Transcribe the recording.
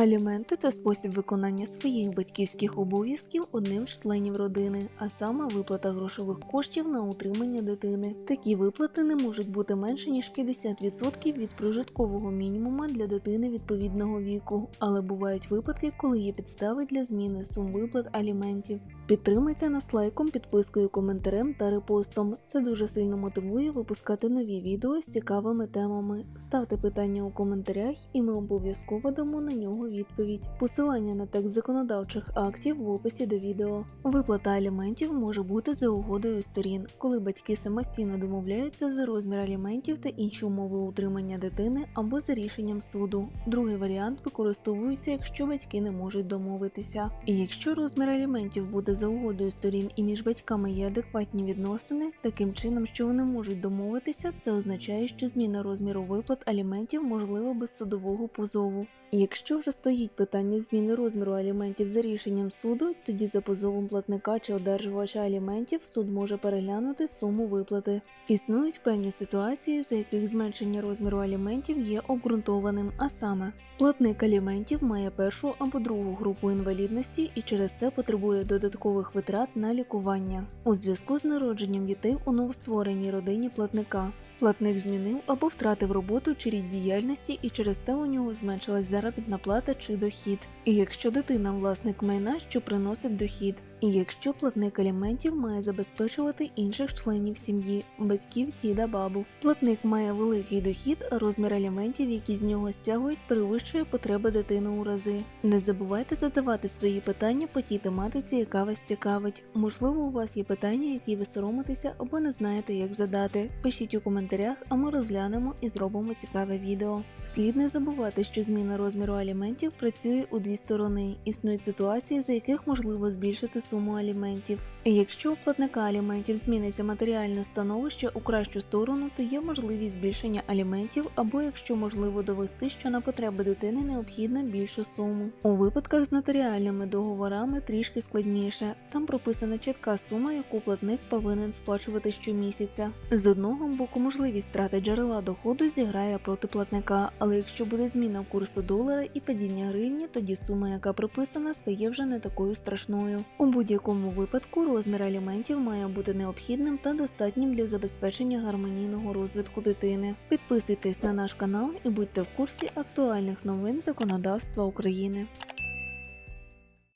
Аліменти це спосіб виконання своїх батьківських обов'язків одним з членів родини, а саме виплата грошових коштів на утримання дитини. Такі виплати не можуть бути менше ніж 50% від прожиткового мінімума для дитини відповідного віку, але бувають випадки, коли є підстави для зміни сум виплат аліментів. Підтримайте нас лайком, підпискою, коментарем та репостом. Це дуже сильно мотивує випускати нові відео з цікавими темами. Ставте питання у коментарях, і ми обов'язково дамо на нього відповідь. Посилання на текст законодавчих актів в описі до відео. Виплата аліментів може бути за угодою сторін, коли батьки самостійно домовляються за розмір аліментів та інші умови утримання дитини або за рішенням суду. Другий варіант використовується, якщо батьки не можуть домовитися. І якщо розмір аліментів буде за угодою сторін і між батьками є адекватні відносини, таким чином, що вони можуть домовитися, це означає, що зміна розміру виплат аліментів можлива без судового позову. Якщо вже стоїть питання зміни розміру аліментів за рішенням суду, тоді за позовом платника чи одержувача аліментів суд може переглянути суму виплати. Існують певні ситуації, за яких зменшення розміру аліментів є обґрунтованим, а саме платник аліментів має першу або другу групу інвалідності і через це потребує додаткових витрат на лікування у зв'язку з народженням дітей у новоствореній родині платника. Платник змінив або втратив роботу чи рід діяльності, і через те у нього зменшилась заробітна плата чи дохід. І якщо дитина власник майна, що приносить дохід, і якщо платник аліментів має забезпечувати інших членів сім'ї, батьків, діда, бабу. Платник має великий дохід, а розмір аліментів, які з нього стягують, перевищує потреби дитини у рази. Не забувайте задавати свої питання по тій тематиці, яка вас цікавить. Можливо, у вас є питання, які ви соромитеся або не знаєте, як задати. Пишіть у коментарях, а ми розглянемо і зробимо цікаве відео. Слід не забувати, що зміна розміру аліментів працює у дві сторони. Існують ситуації, за яких можливо збільшити суму аліментів. Якщо у платника аліментів зміниться матеріальне становище у кращу сторону, то є можливість збільшення аліментів, або якщо можливо довести, що на потреби дитини необхідна більшу суму. У випадках з нотаріальними договорами трішки складніше. Там прописана чітка сума, яку платник повинен сплачувати щомісяця. З одного боку, можливість втрати джерела доходу зіграє проти платника, але якщо буде зміна курсу долара і падіння гривні, тоді сума, яка прописана, стає вже не такою страшною. У будь-якому випадку розмір аліментів має бути необхідним та достатнім для забезпечення гармонійного розвитку дитини. Підписуйтесь на наш канал і будьте в курсі актуальних новин законодавства України.